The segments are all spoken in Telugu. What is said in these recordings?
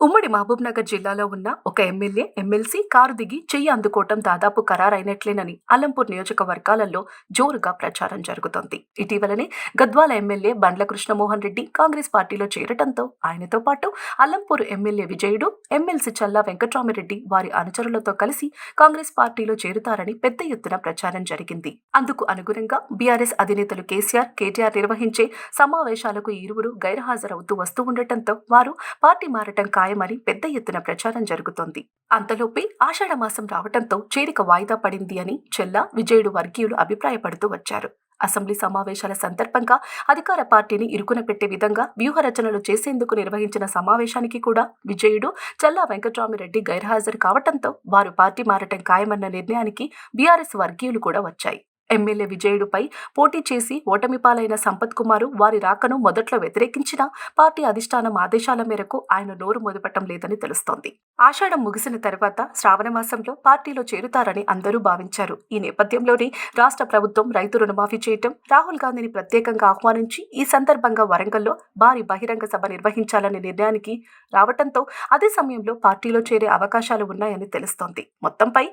ఉమ్మడి మహబూబ్ నగర్ జిల్లాలో ఉన్న ఒక ఎమ్మెల్యే ఎమ్మెల్సీ కారు దిగి చెయ్యి అందుకోవటం దాదాపు ఖరారైనట్లేనని అలంపూర్ నియోజకవర్గాలలో జోరుగా ప్రచారం జరుగుతోంది. ఇటీవలనే గద్వాల ఎమ్మెల్యే బండ్ల కృష్ణమోహన్ రెడ్డి కాంగ్రెస్ పార్టీలో చేరటంతో ఆయనతో పాటు అలంపూర్ ఎమ్మెల్యే విజయుడు ఎమ్మెల్సీ చల్లా వెంకట్రామిరెడ్డి వారి అనుచరులతో కలిసి కాంగ్రెస్ పార్టీలో చేరుతారని పెద్ద ఎత్తున ప్రచారం జరిగింది. అందుకు అనుగుణంగా బీఆర్ఎస్ అధినేతలు కేసీఆర్ కేటీఆర్ నిర్వహించే సమావేశాలకు ఇరువురు గైర్హాజరవుతూ వస్తూ ఉండటంతో వారు పార్టీ మారటం ఖాయమని పెద్ద ఎత్తున ప్రచారం జరుగుతోంది. అంతలోపే ఆషాఢమాసం మాసం చేరిక వాయిదా పడింది అని చెల్లా విజయుడు వర్గీయులు అభిప్రాయపడుతూ వచ్చారు. అసెంబ్లీ సమావేశాల సందర్భంగా అధికార పార్టీని ఇరుకున పెట్టే విధంగా వ్యూహరచనలు చేసేందుకు నిర్వహించిన సమావేశానికి కూడా విజయుడు చల్లా వెంకటరామిరెడ్డి గైర్హాజరు కావటంతో వారు పార్టీ మారటం ఖాయమన్న నిర్ణయానికి బీఆర్ఎస్ వర్గీయులు కూడా వచ్చాయి. ఎమ్మెల్యే విజయుడుపై పోటీ చేసి ఓటమి పాలైన సంపత్ కుమారు వారి రాకను మొదట్లో వ్యతిరేకించినా పార్టీ అధిష్టానం ఆదేశాల మేరకు ఆయన నోరు మొదపటం లేదని తెలుస్తోంది. ఆషాఢం ముగిసిన తర్వాత శ్రావణ మాసంలో పార్టీలో చేరుతారని అందరూ భావించారు. ఈ నేపథ్యంలోనే రాష్ట్ర ప్రభుత్వం రైతు రుణమాఫీ చేయటం రాహుల్ గాంధీని ప్రత్యేకంగా ఆహ్వానించి ఈ సందర్భంగా వరంగల్లో భారీ బహిరంగ సభ నిర్వహించాలనే నిర్ణయానికి రావటంతో అదే సమయంలో పార్టీలో చేరే అవకాశాలు ఉన్నాయని తెలుస్తోంది. మొత్తంపై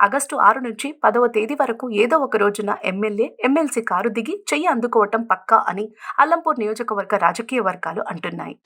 ఆగస్టు ఆరు నుంచి పదవ తేదీ వరకు ఏదో ఒక రోజున ఎమ్మెల్యే ఎమ్మెల్సీ కారు దిగి చెయ్యి అందుకోవటం పక్కా అని అల్లంపూర్ నియోజకవర్గ రాజకీయ వర్గాలు అంటున్నాయి.